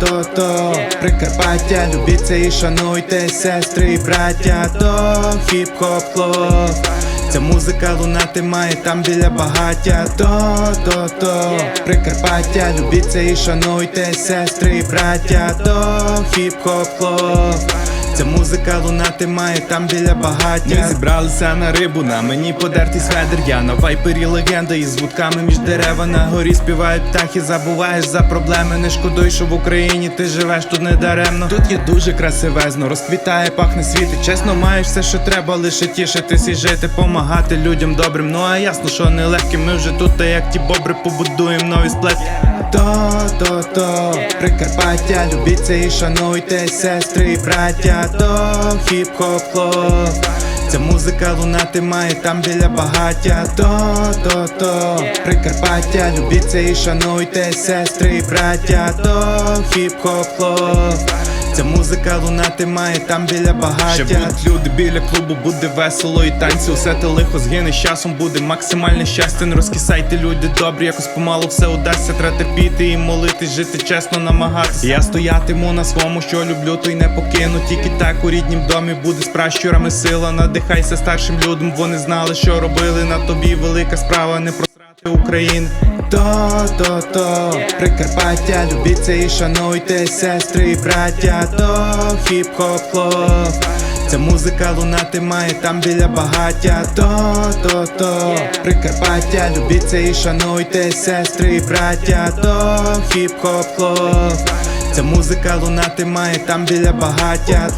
то, то Прикарпаття, любіться і шануйте, сестри і браття, то хіп-хоп клуб. Ця музика лунати має там біля багаття, то, то, то Прикарпаття, любіться і шануйте, сестри і браття, то хіп-хоп клуб Ця музика лунати має там біля багаття Ми зібралися на рибу, на мені подертий сведер Я на вайпері легенда із вудками між дерева на горі співають птахи, забуваєш за проблеми. Не шкодуй, що в Україні ти живеш тут не даремно. Тут є дуже красивезно, розквітає, пахне світить. Чесно, маєш все, що треба, лише тішитись і жити, помагати людям добрим. Ну а ясно, що нелегкі. Ми вже тут, та як ті бобри, побудуємо нові сплети. То, Прикарпаття, любіться і шануйте, сестри і браття, то хіп-хоп клуб. Ця музика лунати має там біля багаття, то, то, то Прикарпаття, любіться і шануйте, сестри і браття, то хіп-хоп клуб Ця музика лунати має там біля багаття Ще будуть люди біля клубу, буде весело і танці Усе те лихо згине з часом буде максимальне щастя. Не розкисайте, люди добрі, якось помалу все удасться. Треба терпіти і молитись, жити чесно, намагатися. Я стоятиму на своєму, що люблю, то й не покину. Тільки так у ріднім домі буде з пращурами сила. Надихайся старшим людям, вони знали, що робили на тобі. Велика справа не просрати України. То, то, то, Прикарпаття, любіться і шануйте, сестри і браття, то хіп-хоп клуб Ця музика лунати має там біля багаття, то, то, то. Прикарпаття, любіться і шануйте, сестри і браття, то хіп-хоп клуб Ця музика лунати має там біля багаття